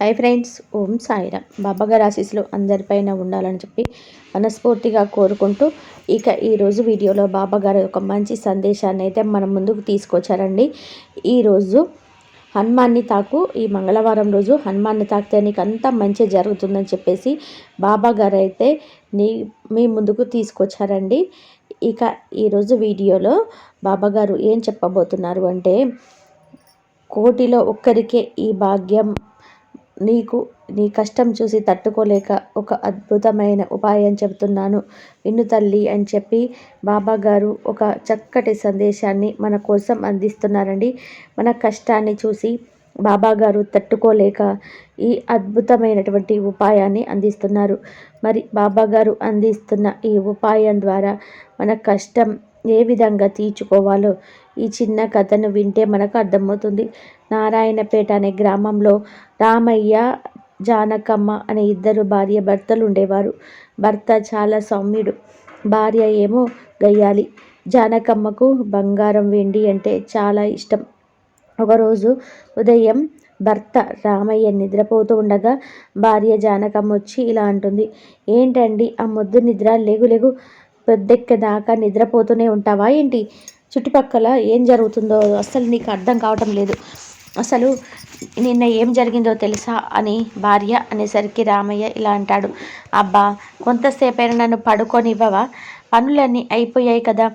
Hi friends ఓం సాయిరామ్. బాబాగారి ఆశీస్సులు అందరిపైన ఉండాలని చెప్పి మనస్ఫూర్తిగా కోరుకుంటూ ఇక ఈరోజు వీడియోలో బాబాగారు ఒక మంచి సందేశాన్ని అయితే మనం ముందుకు తీసుకొచ్చారండి. ఈరోజు హనుమాన్ని తాకు ఈ మంగళవారం రోజు హనుమాన్ని తాకితే నీకు అంతా మంచి జరుగుతుందని చెప్పేసి బాబాగారు అయితే నీ మీ ముందుకు తీసుకొచ్చారండి. ఇక ఈరోజు వీడియోలో బాబాగారు ఏం చెప్పబోతున్నారు అంటే కోటిలో ఒక్కరికే ఈ భాగ్యం నీకు నీ కష్టం చూసి తట్టుకోలేక ఒక అద్భుతమైన ఉపాయం చెబుతున్నాను. విన్ను తల్లి అని చెప్పి బాబా గారు ఒక చక్కటి సందేశాన్ని మన కోసం అందిస్తున్నారండి. మన కష్టాన్ని చూసి బాబా గారు తట్టుకోలేక ఈ అద్భుతమైనటువంటి ఉపాయాన్ని అందిస్తున్నారు. మరి బాబా గారు అందిస్తున్న ఈ ఉపాయం ద్వారా మన కష్టం ఏ విధంగా తీర్చుకోవాలో ఈ చిన్న కథను వింటే మనకు అర్థమవుతుంది. నారాయణపేట అనే గ్రామంలో రామయ్య జానకమ్మ అనే ఇద్దరు భార్య భర్తలు ఉండేవారు భర్త చాలా సౌమ్యుడు. భార్య ఏమో గయ్యాలి. జానకమ్మకు బంగారం వెండి అంటే చాలా ఇష్టం. ఒకరోజు ఉదయం భర్త రామయ్య నిద్రపోతూ ఉండగా భార్య జానకమ్మ వచ్చి ఇలా అంటుంది. ఏంటండి ఆ మొద్దు నిద్ర లేగు లేగు పెద్దెక్కేదాకా నిద్రపోతూనే ఉంటావా ఏంటి? చుట్టుపక్కల ఏం జరుగుతుందో అస్సలు నీకు అర్థం కావటం లేదు. అసలు నిన్న ఏం జరిగిందో తెలుసా అని భార్య అనేసరికి రామయ్య ఇలా అంటాడు. అబ్బా కొంతసేపైనా నన్ను పడుకొనివ్వవా? పనులన్నీ అయిపోయాయి కదా.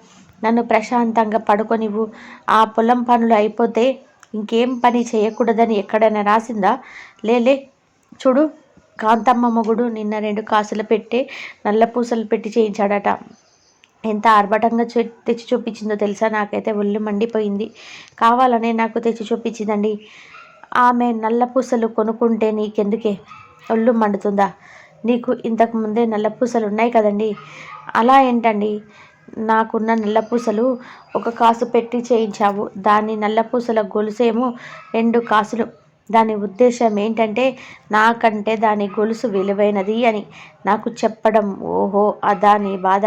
నన్ను ప్రశాంతంగా పడుకొనివ్వు. ఆ పొలం పనులు అయిపోతే ఇంకేం పని చేయకూడదని ఎక్కడైనా రాసిందా? లేలే చూడు. కాంతమ్మ మొగుడు నిన్న రెండు కాసులు పెట్టి నల్ల పూసలు పెట్టి చేయించాడట. ఎంత ఆర్భటంగా తెచ్చి చూపించిందో తెలుసా? నాకైతే ఒళ్ళు మండిపోయింది. కావాలనే నాకు తెచ్చి చూపించిందండి. ఆమె నల్ల పూసలు కొనుక్కుంటే నీకెందుకే? ఒళ్ళు మండుతుందా? నీకు ఇంతకు ముందే నల్ల పూసలు ఉన్నాయి కదండి. అలా ఏంటండి? నాకున్న నల్లపూసలు ఒక కాసు పెట్టి చేయించావు. దాని నల్లపూసల గొలుసేమో రెండు కాసులు. దాని ఉద్దేశం ఏంటంటే నాకంటే దాని గొలుసు విలువైనది అని. నాకు చెప్పడం ఓహో అదా నీ బాధ?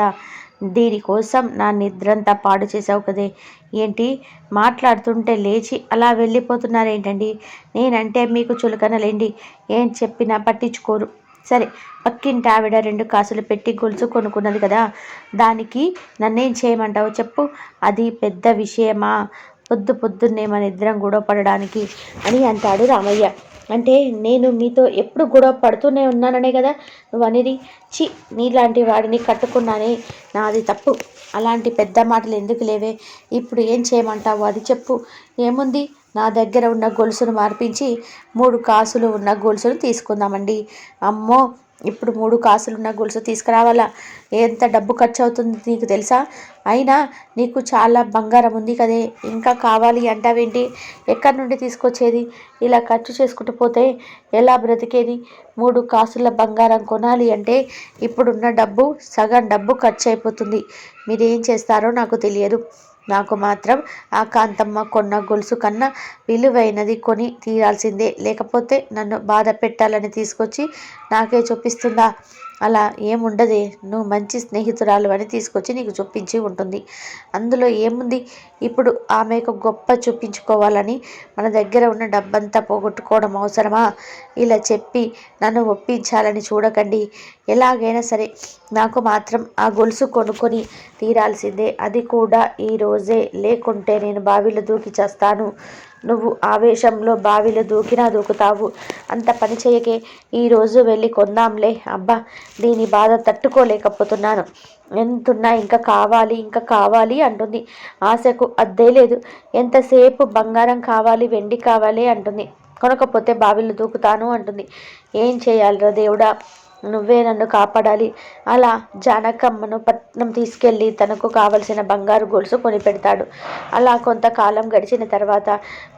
దీనికోసం నా నిద్రంతా పాడు చేసావు కదే. ఏంటి? మాట్లాడుతుంటే లేచి అలా వెళ్ళిపోతున్నారేంటండి? నేనంటే మీకు చులకనలేండి. ఏం చెప్పినా పట్టించుకోరు. సరే పక్కింటి ఆవిడ రెండు కాసులు పెట్టి గొలుసు కొనుక్కున్నది కదా. దానికి నన్నేం చేయమంటావు చెప్పు. అది పెద్ద విషయమా? పొద్దు పొద్దున్నే మన ఇద్దరం గొడవ పడడానికి అని అంటాడు రామయ్య. అంటే నేను మీతో ఎప్పుడు గొడవ పడుతూనే ఉన్నాననే కదా? నువ్వు అనేది చి నీలాంటి వాడిని కట్టుకున్నానే నాది తప్పు. అలాంటి పెద్ద మాటలు ఎందుకు లేవే? ఇప్పుడు ఏం చేయమంటావు? అది చెప్పు. ఏముంది? నా దగ్గర ఉన్న గొలుసును మార్పించి మూడు కాసులు ఉన్న గొలుసును తీసుకుందామండి. అమ్మో ఇప్పుడు మూడు కాసులున్న గొలుసు తీసుకురావాలా? ఎంత డబ్బు ఖర్చు అవుతుంది నీకు తెలుసా? అయినా నీకు చాలా బంగారం ఉంది కదే. ఇంకా కావాలి అంటావేంటి? ఎక్కడి నుండి తీసుకొచ్చేది? ఇలా ఖర్చు చేసుకుంటూ పోతే ఎలా బ్రతికేది? మూడు కాసుల బంగారం కొనాలి అంటే ఇప్పుడున్న డబ్బు సగం డబ్బు ఖర్చు అయిపోతుంది మీరేం చేస్తారో నాకు తెలియదు. నాకు మాత్రం ఆ కాంతమ్మ కొన్న గొలుసు కన్నా విలువైనది కొని తీరాల్సిందే. లేకపోతే నన్ను బాధ పెట్టాలని తీసుకొచ్చి నాకే చూపిస్తుందా? అలా ఏముండదే. నువ్వు మంచి స్నేహితురాలు అని తీసుకొచ్చి నీకు చూపించి ఉంటుంది. అందులో ఏముంది? ఇప్పుడు ఆమెకు గొప్ప చూపించుకోవాలని మన దగ్గర ఉన్న డబ్బంతా పోగొట్టుకోవడం అవసరమా? ఇలా చెప్పి నన్ను ఒప్పించాలని చూడకండి. ఎలాగైనా సరే నాకు మాత్రం ఆ గొలుసు కొనుక్కొని తీరాల్సిందే. అది కూడా ఈరోజే లేకుంటే నేను బావిలో దూకి చేస్తాను. నువ్వు ఆవేశంలో బావిలో దూకినా దూకుతావు. అంత పని చేయకే ఈరోజు వెళ్ళి కొందాంలే. అబ్బా దీని బాధ తట్టుకోలేకపోతున్నాను. ఎంతున్నా ఇంకా కావాలి ఇంకా కావాలి అంటుంది. ఆశకు అద్దే లేదు. ఎంతసేపు బంగారం కావాలి వెండి కావాలి అంటుంది. కొనకపోతే బావిలో దూకుతాను అంటుంది. ఏం చేయాలిరా దేవుడా? నువ్వే నన్ను కాపాడాలి. అలా జానకమ్మను పట్నం తీసుకెళ్ళి తనకు కావలసిన బంగారు గొలుసు కొనిపెడతాడు. అలా కొంతకాలం గడిచిన తర్వాత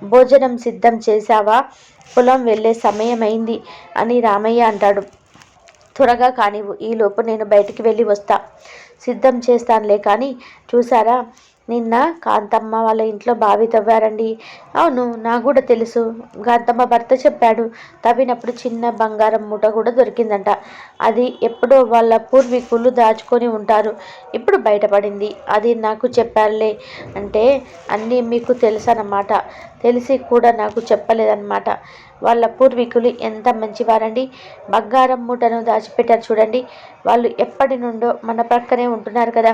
భోజనం సిద్ధం చేశావా? పొలం వెళ్ళే సమయం అయింది అని రామయ్య అంటాడు. త్వరగా కానివ్వు ఈలోపు నేను బయటికి వెళ్ళి వస్తా. సిద్ధం చేస్తానులే కానీ చూసారా నిన్న కాంతమ్మ వాళ్ళ ఇంట్లో బావి తవ్వారండి. అవును నాకు కూడా తెలుసు. కాంతమ్మ భర్త చెప్పాడు తవ్వినప్పుడు చిన్న బంగారం మూట కూడా దొరికిందంట. అది ఎప్పుడో వాళ్ళ పూర్వీకులు దాచుకొని ఉంటారు. ఇప్పుడు బయటపడింది. అది నాకు చెప్పారులే అంటే అన్నీ మీకు తెలుసు అన్నమాట తెలిసి కూడా నాకు చెప్పలేదన్నమాట. వాళ్ళ పూర్వీకులు ఎంత మంచివారండి. బంగారం మూటను దాచిపెట్టారు చూడండి. వాళ్ళు ఎప్పటి నుండో మన ప్రక్కనే ఉంటున్నారు కదా.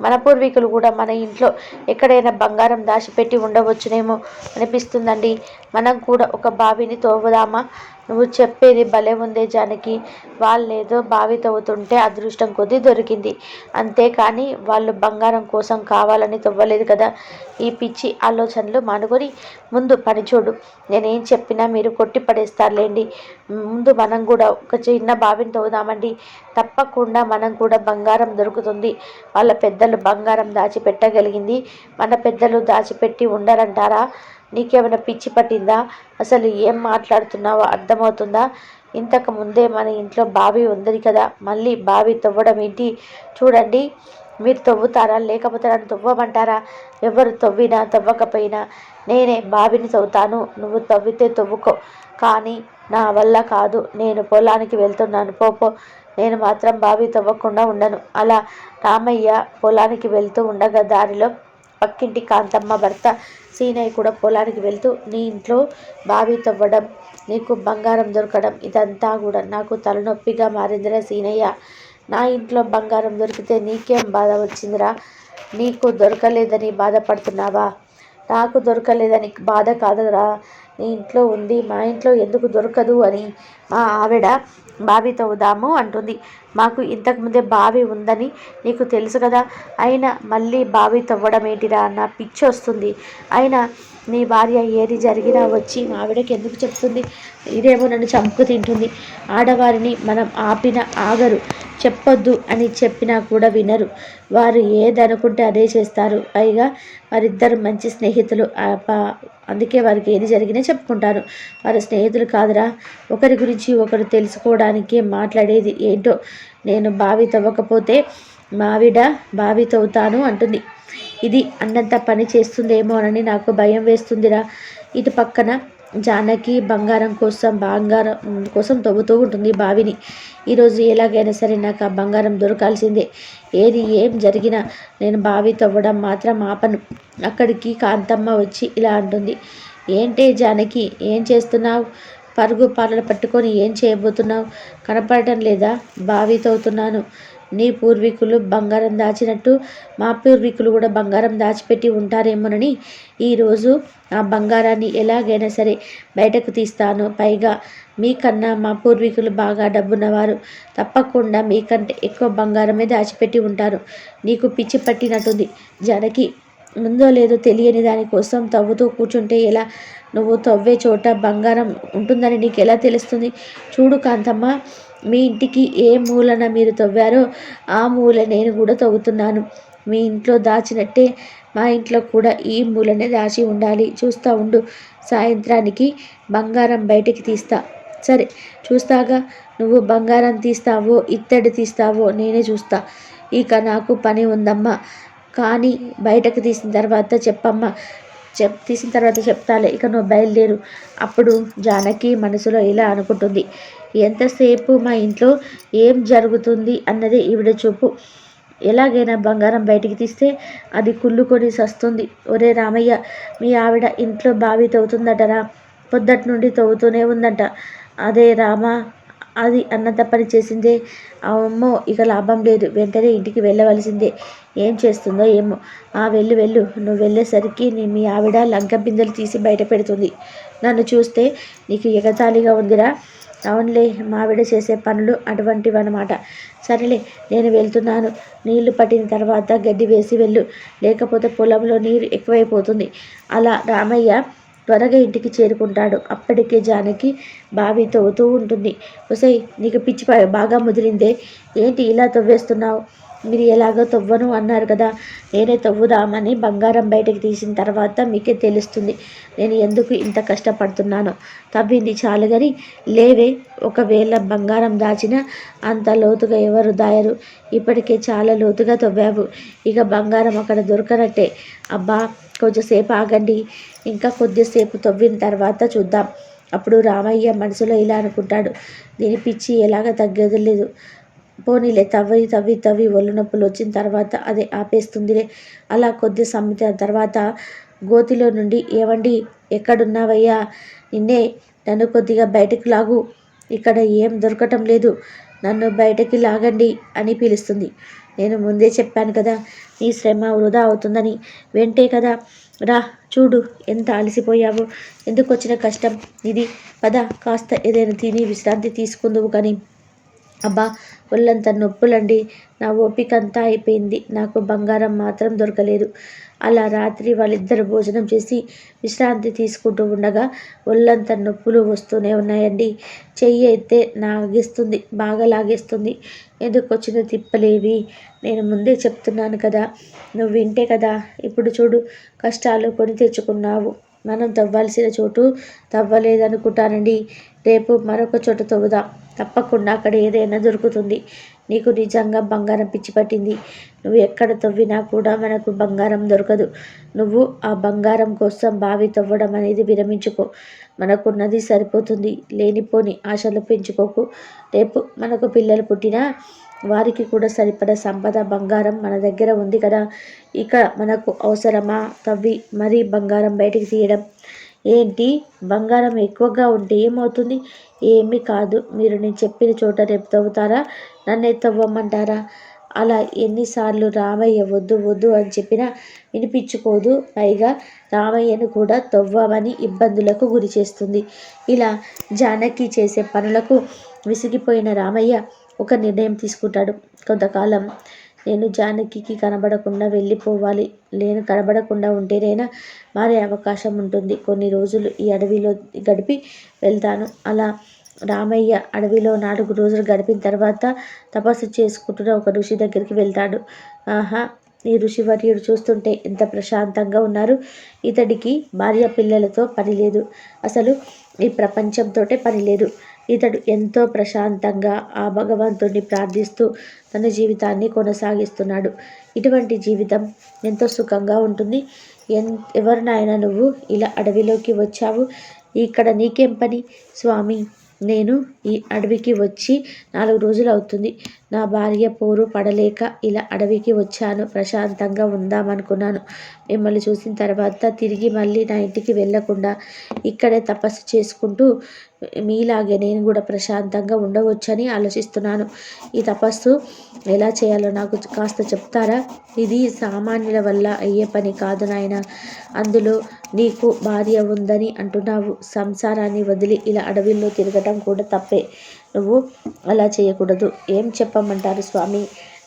మన పూర్వీకులు కూడా మన ఇంట్లో ఎక్కడైనా బంగారం దాచిపెట్టి ఉండవచ్చునేమో అనిపిస్తుందండి. మనం కూడా ఒక బావిని తోవుదామా? నువ్వు చెప్పేది భలే ఉందే జానకి. వాళ్ళేదో బావి తవ్వుతుంటే అదృష్టం కొద్దీ దొరికింది. అంతేకాని వాళ్ళు బంగారం కోసం కావాలని తవ్వలేదు కదా. ఈ పిచ్చి ఆలోచనలు మానుకొని ముందు పని చూడు. నేనేం చెప్పినా మీరు కొట్టి పడేస్తారులేండి. ముందు మనం కూడా ఒక చిన్న బావిని తవ్వుదామండి. తప్పకుండా మనం కూడా బంగారం దొరుకుతుంది. వాళ్ళ పెద్దలు బంగారం దాచిపెట్టగలిగింది. మన పెద్దలు దాచిపెట్టి ఉండరంటారా? నీకేమైనా పిచ్చి పట్టిందా? అసలు ఏం మాట్లాడుతున్నావో అర్థమవుతుందా? ఇంతకు ముందే మన ఇంట్లో బావి ఉంది కదా మళ్ళీ బావి తవ్వడం ఏంటి? చూడండి. మీరు తవ్వుతారా? లేకపోతే నన్ను తవ్వమంటారా? ఎవరు తవ్వినా తవ్వకపోయినా నేనే బావిని తవ్వుతాను. నువ్వు తవ్వితే తవ్వుకో. కానీ నా వల్ల కాదు. నేను పొలానికి వెళ్తున్నాను. పోపో నేను మాత్రం బావి తవ్వకుండా ఉండను. అలా రామయ్య పొలానికి వెళ్తూ ఉండగా దారిలో పక్కింటి కాంతమ్మ భర్త సీనయ్య కూడా పొలానికి వెళ్తూ నీ ఇంట్లో బావి తవ్వడం నీకు బంగారం దొరకడం ఇదంతా కూడా నాకు తలనొప్పిగా మారిందిరా సీనయ్య. నా ఇంట్లో బంగారం దొరికితే నీకేం బాధ వచ్చిందిరా? నీకు దొరకలేదని బాధపడుతున్నావా? నాకు దొరకలేదని బాధ కాదురా. ఇంట్లో ఉంది మా ఇంట్లో ఎందుకు దొరకదు అని మా ఆవిడ బావి తవ్వుదాము అంటుంది. మాకు ఇంతకుముందే బావి ఉందని నీకు తెలుసు కదా అయినా మళ్ళీ బావి తవ్వడం ఏంటిరా అన్న పిచ్చి వస్తుంది. అయినా నీ భార్య ఏది జరిగినా వచ్చి మా ఆవిడకి ఎందుకు చెప్తుంది? ఇదేమో నన్ను చంపు తింటుంది. ఆడవారిని మనం ఆపిన ఆగరు. చెప్పొద్దు అని చెప్పినా కూడా వినరు. వారు ఏదనుకుంటే అదే చేస్తారు. పైగా వారిద్దరు మంచి స్నేహితులు. అందుకే వారికి ఏది జరిగినా చెప్పుకుంటారు. వారు స్నేహితులు కాదురా. ఒకరి గురించి ఒకరు తెలుసుకోవడానికి మాట్లాడేది ఏంటో నేను బావి తవ్వకపోతే మావిడ బావి తవ్వుతాను అంటుంది. ఇది అన్నంత పని చేస్తుందేమోనని నాకు భయం వేస్తుందిరా. ఇటు పక్కన జానకి బంగారం కోసం బంగారం కోసం తవ్వుతూ ఉంటుంది బావిని. ఈరోజు ఎలాగైనా సరే నాకు ఆ బంగారం దొరకాల్సిందే. ఏది ఏం జరిగినా నేను బావి తవ్వడం మాత్రం ఆపను. అక్కడికి కాంతమ్మ వచ్చి ఇలా అంటుంది. ఏంటే జానకి ఏం చేస్తున్నావు? పరుగు పాలలు పట్టుకొని ఏం చేయబోతున్నావు? కనపడటం లేదా? బావి తవ్వుతున్నాను. నీ పూర్వీకులు బంగారం దాచినట్టు మా పూర్వీకులు కూడా బంగారం దాచిపెట్టి ఉంటారేమోనని ఈరోజు ఆ బంగారాన్ని ఎలాగైనా సరే బయటకు తీస్తాను. పైగా మీకన్నా మా పూర్వీకులు బాగా డబ్బున్నవారు. తప్పకుండా మీకంటే ఎక్కువ బంగారమే దాచిపెట్టి ఉంటారు. నీకు పిచ్చి పట్టినట్టుంది. జనకి ఉందో లేదో తెలియని దానికోసం తవ్వుతూ కూర్చుంటే ఎలా? నువ్వు తవ్వే చోట బంగారం ఉంటుందని నీకు ఎలా తెలుస్తుంది? చూడు కాంతమ్మ మీ ఇంటికి ఏ మూలన మీరు తవ్వారో ఆ మూల నేను కూడా తవ్వుతున్నాను. మీ ఇంట్లో దాచినట్టే మా ఇంట్లో కూడా ఈ మూలనే దాచి ఉండాలి. చూస్తూ ఉండు సాయంత్రానికి బంగారం బయటికి తీస్తా. సరే చూస్తాగా నువ్వు బంగారం తీస్తావో ఇత్తడి తీస్తావో నేనే చూస్తా. ఇక నాకు పని ఉందమ్మా. కానీ బయటకు తీసిన తర్వాత చెప్పమ్మా. చెప్ తీసిన తర్వాత చెప్తాలే ఇక నువ్వు బయలుదేరు. అప్పుడు జానకి మనసులో ఇలా అనుకుంటుంది. ఎంతసేపు మా ఇంట్లో ఏం జరుగుతుంది అన్నది ఈవిడ చూపు. ఎలాగైనా బంగారం బయటికి తీస్తే అది కుళ్ళుకొని సస్తుంది. ఒరే రామయ్య మీ ఆవిడ ఇంట్లో బావి తవ్వుతుందటరా? పొద్దటి నుండి తవ్వుతూనే ఉందంట. అదే రామ అది అన్నంత పని చేసిందే. అమ్మో ఇక లాభం లేదు. వెంటనే ఇంటికి వెళ్ళవలసిందే. ఏం చేస్తుందో ఏమో. ఆ వెళ్ళు వెళ్ళు. నువ్వు వెళ్ళేసరికి నీ మీ ఆవిడ లంక బిందెలు తీసి బయట పెడుతుంది. నన్ను చూస్తే నీకు ఎగతాళిగా ఉందిరా? అవునులే మావిడ చేసే పనులు అటువంటివన్నమాట. సరేలే నేను వెళ్తున్నాను. నీళ్ళు పట్టిన తర్వాత గడ్డి వేసి వెళ్ళు. లేకపోతే పొలంలో నీరు ఎక్కువైపోతుంది. అలా రామయ్య త్వరగా ఇంటికి చేరుకుంటాడు. అప్పటికే జానకి బావి తవ్వుతూ ఉంటుంది. ఒసై నీకు పిచ్చి బాగా ముదిరిందే. ఏంటి ఇలా తవ్వేస్తున్నావు? మీరు ఎలాగో తవ్వను అన్నారు కదా నేనే తవ్వుదామని బంగారం బయటకు తీసిన తర్వాత మీకే తెలుస్తుంది నేను ఎందుకు ఇంత కష్టపడుతున్నానో. తవ్వింది చాలు కానీ లేవే ఒకవేళ బంగారం దాచిన అంత లోతుగా ఎవరు దాయరు. ఇప్పటికే చాలా లోతుగా తవ్వావు. ఇక బంగారం అక్కడ దొరకనట్టే. అబ్బా కొంచెంసేపు ఆగండి. ఇంకా కొద్దిసేపు తవ్విన తర్వాత చూద్దాం. అప్పుడు రామయ్య మనసులో ఇలా అనుకుంటాడు. దీని పిచ్చి ఎలాగ తగ్గేది లేదు. పోనీలే తవ్వి తవ్వి తవ్వి ఒళ్ళు నొప్పులు వచ్చిన తర్వాత అదే ఆపేస్తుందిలే. అలా కొద్ది సమయం తర్వాత గోతిలో నుండి ఏవండి ఎక్కడున్నావయ్యా? నిన్నే నన్ను కొద్దిగా బయటకు లాగు. ఇక్కడ ఏం దొరకటం లేదు. నన్ను బయటకి లాగండి అని పిలుస్తుంది. నేను ముందే చెప్పాను కదా నీ శ్రమ వృధా అవుతుందని. వెంటే కదా. రా చూడు ఎంత అలసిపోయావు. ఎందుకు వచ్చిన కష్టం? ఇది పద కాస్త ఏదైనా తిని విశ్రాంతి తీసుకుందువు కానీ అబ్బా ఒళ్ళంతా నొప్పులండి. నా ఓపిక అంతా అయిపోయింది. నాకు బంగారం మాత్రం దొరకలేదు. అలా రాత్రి వాళ్ళిద్దరు భోజనం చేసి విశ్రాంతి తీసుకుంటూ ఉండగా ఒళ్ళంతా నొప్పులు వస్తూనే ఉన్నాయండి. చెయ్యి అయితే లాగేస్తుంది బాగా లాగేస్తుంది. ఎందుకు వచ్చిన తిప్పలేవి? నేను ముందే చెప్తున్నాను కదా. నువ్వు వింటే కదా. ఇప్పుడు చూడు కష్టాలు కొని తెచ్చుకున్నావు. మనం తవ్వాల్సిన చోటు తవ్వలేదనుకుంటానండి. రేపు మరొక చోట తవ్వుదాం. తప్పకుండా అక్కడ ఏదైనా దొరుకుతుంది. నీకు నిజంగా బంగారం పిచ్చి పట్టింది. నువ్వు ఎక్కడ తవ్వినా కూడా మనకు బంగారం దొరకదు. నువ్వు ఆ బంగారం కోసం బావి తవ్వడం అనేది విరమించుకో. మనకున్నది సరిపోతుంది. లేనిపోని ఆశలు పెంచుకోకు. రేపు మనకు పిల్లలు పుట్టినా వారికి కూడా సరిపడ సంపద బంగారం మన దగ్గర ఉంది కదా. ఇక మనకు అవసరమా? తవ్వి మరీ బంగారం బయటికి తీయడం. ఏంటి? బంగారం ఎక్కువగా ఉంటే ఏమవుతుంది? ఏమీ కాదు. మీరు నేను చెప్పిన చోట రేపు తవ్వుతారా? నన్నే తవ్వమంటారా? అలా ఎన్నిసార్లు రామయ్య వద్దు వద్దు అని చెప్పినా వినిపించుకోదు. పైగా రామయ్యను కూడా తవ్వమని ఇబ్బందులకు గురి చేస్తుంది. ఇలా జానకి చేసే పనులకు విసిగిపోయిన రామయ్య ఒక నిర్ణయం తీసుకుంటాడు. కొంతకాలం నేను జానకికి కనబడకుండా వెళ్ళిపోవాలి. నేను కనబడకుండా ఉంటేనైనా మారే అవకాశం ఉంటుంది. కొన్ని రోజులు ఈ అడవిలో గడిపి వెళ్తాను. అలా రామయ్య అడవిలో నాలుగు రోజులు గడిపిన తర్వాత తపస్సు చేసుకుంటున్న ఒక ఋషి దగ్గరికి వెళ్తాడు. ఆహా ఈ ఋషివర్యుడు చూస్తుంటే ఎంత ప్రశాంతంగా ఉన్నారు. ఇతడికి భార్య పిల్లలతో పని లేదు. అసలు ఈ ప్రపంచంతో పని లేదు. ఇతడు ఎంతో ప్రశాంతంగా ఆ భగవంతుడిని ప్రార్థిస్తూ తన జీవితాన్ని కొనసాగిస్తున్నాడు. ఇటువంటి జీవితం ఎంతో సుఖంగా ఉంటుంది. ఎన్ ఎవరినైనా నువ్వు ఇలా అడవిలోకి వచ్చావు ఇక్కడ నీకేం పని? స్వామి నేను ఈ అడవికి వచ్చి నాలుగు రోజులు అవుతుంది. నా భార్య పోరు పడలేక ఇలా అడవికి వచ్చాను. ప్రశాంతంగా ఉందామనుకున్నాను. మిమ్మల్ని చూసిన తర్వాత తిరిగి మళ్ళీ నా ఇంటికి వెళ్ళకుండా ఇక్కడే తపస్సు చేసుకుంటూ మీలాగే నేను కూడా ప్రశాంతంగా ఉండవచ్చని ఆలోచిస్తున్నాను. ఈ తపస్సు ఎలా చేయాలో నాకు కాస్త చెప్తారా? ఇది సామాన్యుల వల్ల అయ్యే పని కాదు నాయన. అందులో నీకు భార్య ఉందని అంటున్నావు. సంసారాన్ని వదిలి ఇలా అడవిలో తిరగటం కూడా తప్పే. నువ్వు అలా చేయకూడదు. ఏం చెప్పమంటారు స్వామి?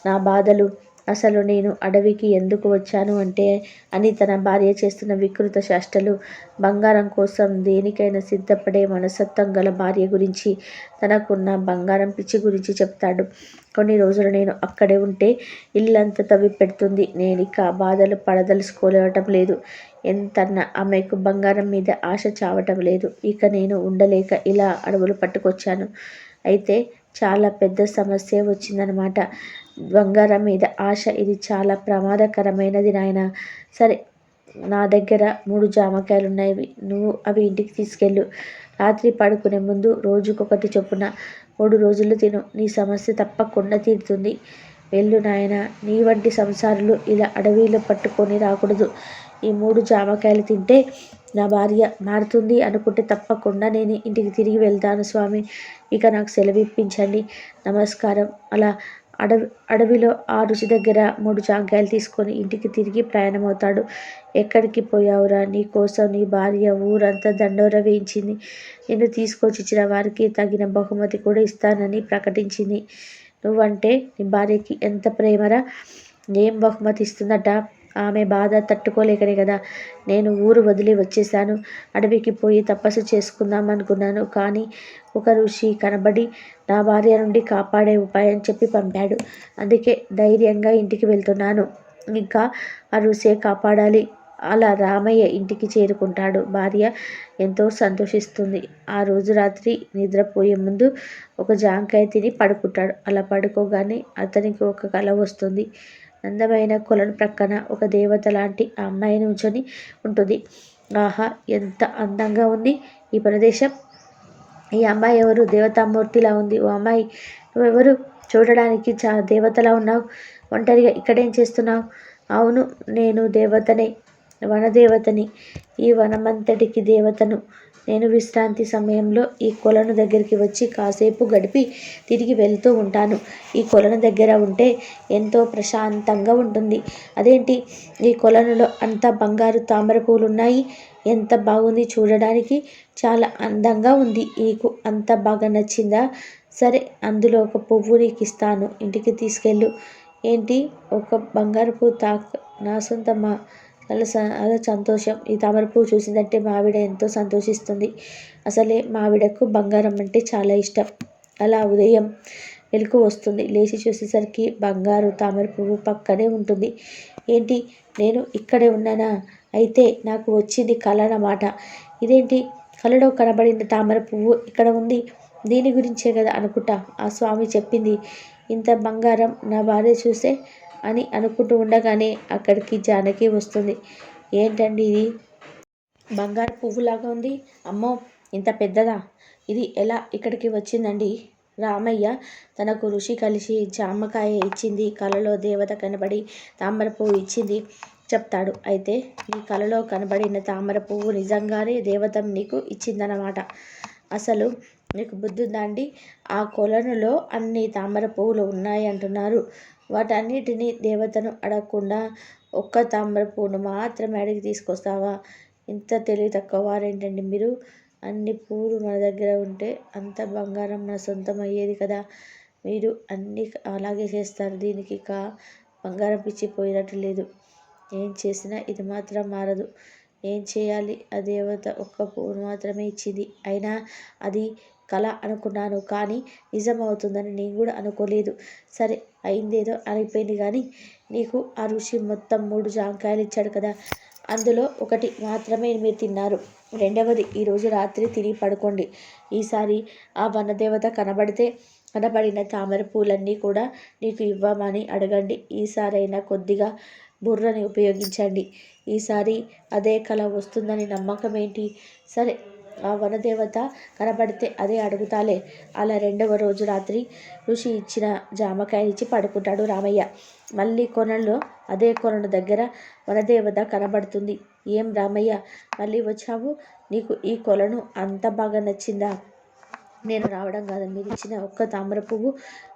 నా బాధలు. అసలు నేను అడవికి ఎందుకు వచ్చాను అంటే అని తన భార్య చేస్తున్న వికృత చేష్టలు బంగారం కోసం దేనికైనా సిద్ధపడే మనసత్వం గల భార్య గురించి తనకున్న బంగారం పిచ్చి గురించి చెప్తాడు. కొన్ని రోజులు నేను అక్కడే ఉంటే ఇల్లంతా తవ్వి పెడుతుంది. నేను ఇక బాధలు పడదలుచుకోలేవటం లేదు. ఎంతన్న ఆమెకు బంగారం మీద ఆశ చావటం లేదు. ఇక నేను ఉండలేక ఇలా అడవులు పట్టుకొచ్చాను. అయితే చాలా పెద్ద సమస్య వచ్చిందనమాట బంగారం మీద ఆశ ఇది చాలా ప్రమాదకరమైనది నాయన. సరే నా దగ్గర మూడు జామకాయలు ఉన్నాయి. నువ్వు అవి ఇంటికి తీసుకెళ్ళు. రాత్రి పడుకునే ముందు రోజుకొకటి చొప్పున మూడు రోజులు తిను. నీ సమస్య తప్పకుండా తీరుతుంది. వెళ్ళు నాయన. నీ వంటి సంసారులు ఇలా అడవిలో పట్టుకొని రాకూడదు. ఈ మూడు జామకాయలు తింటే నా భార్య మారుతుంది అనుకుంటే తప్పకుండా నేను ఇంటికి తిరిగి వెళ్తాను స్వామి. ఇక నాకు సెలవు ఇప్పించండి నమస్కారం. అలా అడవి అడవిలో ఆ రుచి దగ్గర మూడు జాంకాయలు తీసుకొని ఇంటికి తిరిగి ప్రయాణమవుతాడు. ఎక్కడికి పోయావురా? నీ కోసం నీ భార్య ఊరంతా దండోర వేయించింది. నేను తీసుకొచ్చి ఇచ్చిన వారికి తగిన బహుమతి కూడా ఇస్తానని ప్రకటించింది. నువ్వంటే నీ భార్యకి ఎంత ప్రేమరా? ఏం బహుమతి ఇస్తుందట? ఆమె బాధ తట్టుకోలేకనే కదా. నేను ఊరు వదిలి వచ్చేసాను అడవికి పోయి తపస్సు చేసుకుందాం అనుకున్నాను. కానీ ఒక ఋషి కనబడి నా భార్య నుండి కాపాడే ఉపాయం చెప్పి పంపాడు. అందుకే ధైర్యంగా ఇంటికి వెళ్తున్నాను. ఇంకా ఆ ఋషే కాపాడాలి. అలా రామయ్య ఇంటికి చేరుకుంటాడు. భార్య ఎంతో సంతోషిస్తుంది. ఆ రోజు రాత్రి నిద్రపోయే ముందు ఒక జాంకాయ తిని పడుకుంటాడు. అలా పడుకోగానే అతనికి ఒక కళ వస్తుంది. అందమైన కొలను ప్రక్కన ఒక దేవత లాంటి ఆ అమ్మాయి నుంచొని ఉంటుంది. ఆహా ఎంత అందంగా ఉంది ఈ ప్రదేశం. ఈ అమ్మాయి ఎవరు? దేవతామూర్తిలా ఉంది. ఓ అమ్మాయి నువ్వెవరు? చూడడానికి చా దేవతలా ఉన్నావు. ఒంటరిగా ఇక్కడేం చేస్తున్నావు? అవును నేను దేవతనే. వనదేవతని ఈ వనమంతటికి దేవతను. నేను విశ్రాంతి సమయంలో ఈ కొలను దగ్గరికి వచ్చి కాసేపు గడిపి తిరిగి వెళ్తూ ఉంటాను. ఈ కొలను దగ్గర ఉంటే ఎంతో ప్రశాంతంగా ఉంటుంది. అదేంటి? ఈ కొలనులో అంత బంగారు తామర పూలు ఉన్నాయి ఎంత బాగుంది చూడడానికి. చాలా అందంగా ఉంది. నీకు అంత బాగా నచ్చిందా? సరే అందులో ఒక పువ్వు నీకు ఇస్తాను ఇంటికి తీసుకెళ్ళు. ఏంటి? ఒక బంగారు పువ్వు తాక నా సొంతమా? అలా అలా సంతోషం. ఈ తామర పువ్వు చూసిందంటే మావిడ ఎంతో సంతోషిస్తుంది. అసలే మావిడకు బంగారం అంటే చాలా ఇష్టం. అలా ఉదయం వెలుగు వస్తుంది. లేచి చూసేసరికి బంగారు తామర పువ్వు పక్కనే ఉంటుంది. ఏంటి? నేను ఇక్కడే ఉన్నానా? అయితే నాకు వచ్చింది కళ అన్నమాట ఇదేంటి? కళలో కనబడిన తామర పువ్వు ఇక్కడ ఉంది. దీని గురించే కదా అనుకుంటా. ఆ స్వామి చెప్పింది. ఇంత బంగారం నా భార్య చూస్తే అని అనుకుంటూ ఉండగానే అక్కడికి జానకి వస్తుంది. ఏంటండి ఇది? బంగారు పువ్వులాగా ఉంది. అమ్మో ఇంత పెద్దదా? ఇది ఎలా ఇక్కడికి వచ్చిందండి? రామయ్య తనకు ఋషి కలిసి జామకాయ ఇచ్చింది. కలలో దేవత కనబడి తామర పువ్వు ఇచ్చింది చెప్తాడు. అయితే ఈ కలలో కనబడిన తామర పువ్వు నిజంగానే దేవత నీకు ఇచ్చిందన్నమాట. అసలు నీకు బుద్ధి దాండి ఆ కొలనులో అన్ని తామర పువ్వులు ఉన్నాయి అంటున్నారు. వాటన్నిటిని దేవతను అడగకుండా ఒక్క తామర పువ్వును మాత్రమే అడిగి తీసుకొస్తావా? ఇంత తెలివి తక్కువ వారేంటండి మీరు? అన్ని పువ్వులు మన దగ్గర ఉంటే అంత బంగారం మన సొంతం అయ్యేది కదా. మీరు అన్నీ అలాగే చేస్తారు. దీనికి కా బంగారం పిచ్చిపోయినట్టు లేదు. ఏం చేసినా ఇది మాత్రం మారదు. ఏం చేయాలి? ఆ దేవత ఒక్క పువ్వును మాత్రమే ఇచ్చింది. అయినా అది కళ అనుకున్నాను కానీ నిజం అవుతుందని నేను కూడా అనుకోలేదు. సరే అయిందేదో అయిపోయింది కానీ నీకు ఆ ఋషి మొత్తం మూడు జాంకాయలు ఇచ్చాడు కదా. అందులో ఒకటి మాత్రమే మీరు తిన్నారు. రెండవది ఈరోజు రాత్రి తిని పడుకోండి. ఈసారి ఆ వనదేవత కనబడితే కనబడిన తామర పూలన్నీ కూడా నీకు ఇవ్వమని అడగండి. ఈసారైనా కొద్దిగా బుర్రని ఉపయోగించండి. ఈసారి అదే కళ వస్తుందని నమ్మకం ఏంటి? సరే ఆ వనదేవత కనబడితే అదే అడుగుతాలే. అలా రెండవ రోజు రాత్రి ఋషి ఇచ్చిన జామకాయ ఇచ్చి పడుకుంటాడు రామయ్య. మళ్ళీ కొనల్లో అదే కొనను దగ్గర వనదేవత కనబడుతుంది. ఏం రామయ్య? మళ్ళీ వచ్చావు? నీకు ఈ కొలను అంత బాగా నచ్చిందా? నేను రావడం కాదు. మీరు ఇచ్చిన ఒక్క తామర పువ్వు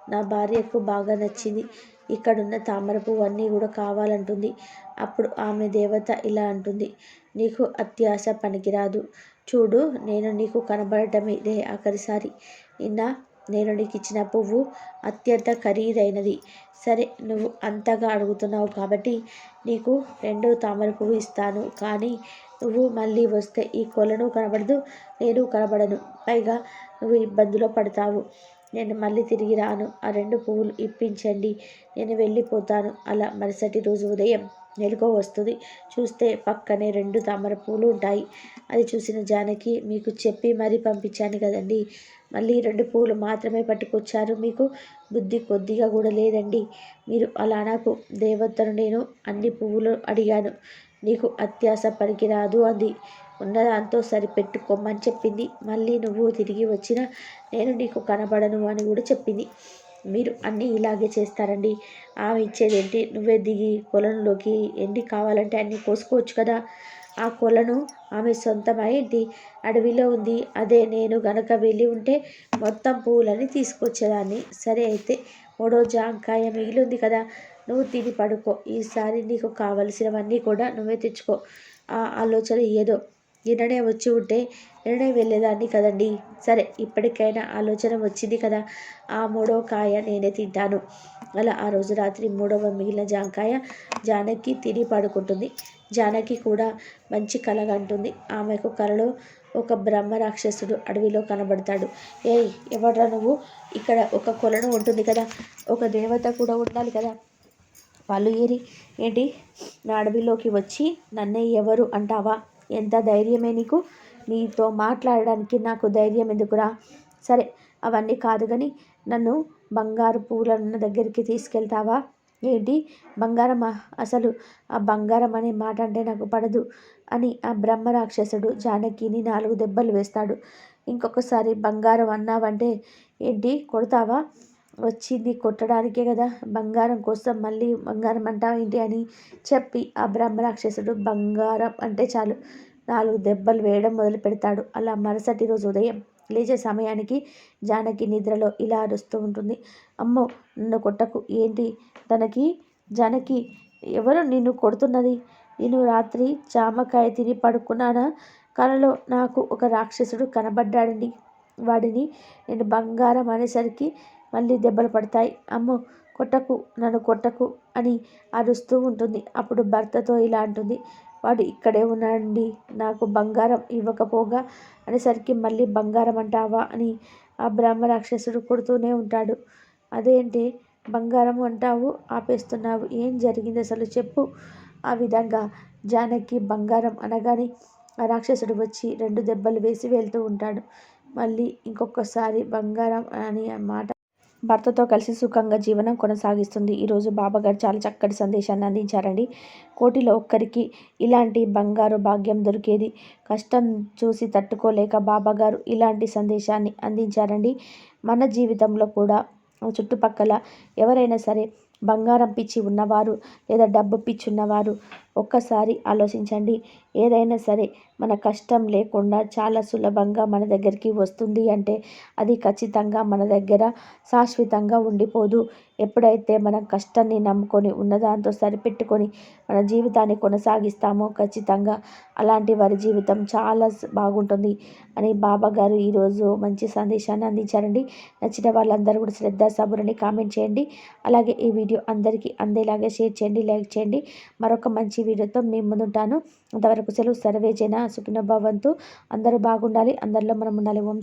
నా భార్యకు బాగా నచ్చింది. ఇక్కడున్న తామర పువ్వు అన్నీ కూడా కావాలంటుంది. అప్పుడు ఆమె దేవత ఇలా అంటుంది. నీకు అత్యాశ పనికిరాదు. చూడు నేను నీకు కనబడటం ఇదే ఆఖరిసారి. నిన్న నేను నీకు ఇచ్చిన పువ్వు అత్యంత ఖరీదైనది. సరే నువ్వు అంతగా అడుగుతున్నావు కాబట్టి నీకు రెండు తామర పువ్వు ఇస్తాను. కానీ నువ్వు మళ్ళీ వస్తే ఈ కొలను కనబడదు నేను కనబడను. పైగా నువ్వు ఇబ్బందులో పడతావు. నేను మళ్ళీ తిరిగి రాను. ఆ రెండు పువ్వులు ఇప్పించండి. నేను వెళ్ళిపోతాను. అలా మరుసటి రోజు ఉదయం మెలకు వస్తుంది. చూస్తే పక్కనే రెండు తామర పూలు ఉంటాయి. అది చూసిన జానకి మీకు చెప్పి మరీ పంపించాను కదండి. మళ్ళీ రెండు పూలు మాత్రమే పట్టుకొచ్చారు. మీకు బుద్ధి కొద్దిగా కూడా లేదండి. మీరు అలా నాకు దేవతను నేను అన్ని పువ్వులు అడిగాను. నీకు అత్యాస పనికిరాదు అంది. ఉన్నదాంతో సరిపెట్టుకోమని చెప్పింది. మళ్ళీ నువ్వు తిరిగి వచ్చిన నేను నీకు కనబడను అని కూడా చెప్పింది. మీరు అన్నీ ఇలాగే చేస్తారండి. ఆమె ఇచ్చేదేంటి? నువ్వే దిగి కొలంలోకి ఎన్ని కావాలంటే అన్నీ కోసుకోవచ్చు కదా. ఆ కొలను ఆమె సొంతమైంది అడవిలో ఉంది. అదే నేను గనక వెళ్ళి ఉంటే మొత్తం పువ్వులని తీసుకొచ్చేదాన్ని. సరే అయితే మూడో జాంకాయ మిగిలి ఉంది కదా. నువ్వు తిని పడుకో. ఈసారి నీకు కావలసినవన్నీ కూడా నువ్వే తెచ్చుకో. ఆ ఆలోచన ఏదో. నిన్ననే వచ్చి ఉంటే నేనే వెళ్ళేదాన్ని కదండి. సరే ఇప్పటికైనా ఆలోచన వచ్చింది కదా. ఆ మూడో కాయ నేనే తింటాను. అలా ఆ రోజు రాత్రి మూడవ మిగిలిన జాంకాయ జానకి తిని పడుకుంటుంది. జానకి కూడా మంచి కలగంటుంది ఆమెకు కలలో ఒక బ్రహ్మ రాక్షసుడు అడవిలో కనబడతాడు. ఏయ్ ఎవడ్రా నువ్వు? ఇక్కడ ఒక కొలను ఉంటుంది కదా. ఒక దేవత కూడా ఉండాలి కదా. వాళ్ళు ఏరి ఏంటి? నా అడవిలోకి వచ్చి నన్నే ఎవరు అంటావా? ఎంత ధైర్యమే నీకు? నీతో మాట్లాడడానికి నాకు ధైర్యం ఎందుకురా? సరే అవన్నీ కాదు కానీ నన్ను బంగారు పూలన్న దగ్గరికి తీసుకెళ్తావా? ఏంటి? బంగారం అసలు ఆ బంగారం అనే మాట అంటే నాకు పడదు అని ఆ బ్రహ్మ రాక్షసుడు జానకిని నాలుగు దెబ్బలు వేస్తాడు. ఇంకొకసారి బంగారం అన్నావంటే ఏంటి? కొడతావా? వచ్చింది కొట్టడానికే కదా బంగారం కోసం మళ్ళీ బంగారం అంటావు ఏంటి అని చెప్పి ఆ బ్రహ్మరాక్షసుడు బంగారం అంటే చాలు. నాలుగు దెబ్బలు వేయడం మొదలు పెడతాడు. అలా మరుసటి రోజు ఉదయం లేచే సమయానికి జానకి నిద్రలో ఇలా అరుస్తూ ఉంటుంది. అమ్మో నన్ను కొట్టకు. ఏంటి? తనకి? జానకి ఎవరు నిన్ను కొడుతున్నది? నేను రాత్రి జామకాయ తిని పడుకున్నానా? కలలో నాకు ఒక రాక్షసుడు కనబడ్డాడండి. వాడిని నేను బంగారం అనేసరికి మళ్ళీ దెబ్బలు పడతాయి. అమ్మో కొట్టకు నన్ను కొట్టకు అని అరుస్తూ ఉంటుంది. అప్పుడు భర్తతో ఇలా అంటుంది. వాడు ఇక్కడే ఉన్నాడండి. నాకు బంగారం ఇవ్వకపోగా అనేసరికి మళ్ళీ బంగారం అంటావా అని ఆ బ్రహ్మ రాక్షసుడు కొడుతూనే ఉంటాడు. అదేంటి బంగారం అంటావు ఆపేస్తున్నావు. ఏం జరిగింది అసలు చెప్పు. ఆ విధంగా జానకి బంగారం అనగానే ఆ రాక్షసుడు వచ్చి రెండు దెబ్బలు వేసి వెళ్తూ ఉంటాడు. మళ్ళీ ఇంకొకసారి బంగారం అని మాట భర్తతో కలిసి సుఖంగా జీవనం కొనసాగిస్తుంది. ఈరోజు బాబాగారు చాలా చక్కటి సందేశాన్ని అందించారండి. కోటిలో ఒక్కరికి ఇలాంటి బంగారు భాగ్యం దొరికేది కష్టం చూసి తట్టుకోలేక బాబాగారు ఇలాంటి సందేశాన్ని అందించారండి. మన జీవితంలో కూడా చుట్టుపక్కల ఎవరైనా సరే బంగారం పిచ్చి ఉన్నవారు లేదా డబ్బు పిచ్చి ఉన్నవారు ఒక్కసారి ఆలోచించండి. ఏదైనా సరే మన కష్టం లేకుండా చాలా సులభంగా మన దగ్గరికి వస్తుంది అంటే అది ఖచ్చితంగా మన దగ్గర శాశ్వతంగా ఉండిపోదు. ఎప్పుడైతే మనం కష్టాన్ని నమ్ముకొని ఉన్నదాంతో సరిపెట్టుకొని మన జీవితాన్ని కొనసాగిస్తామో ఖచ్చితంగా అలాంటి వారి జీవితం చాలా బాగుంటుంది అని బాబా గారు ఈరోజు మంచి సందేశాన్ని అందించారండి. నచ్చిన వాళ్ళందరూ కూడా శ్రద్ధ సబురని కామెంట్ చేయండి. అలాగే ఈ వీడియో అందరికీ అందేలాగా షేర్ చేయండి లైక్ చేయండి. మరొక మంచి వీడియోతో మేము ముందుంటాను. అంతవరకు సెలవు సర్వేజన సుఖినభవంతు అందరూ బాగుండాలి అందరిలో మనం ఉండాలి. ఓం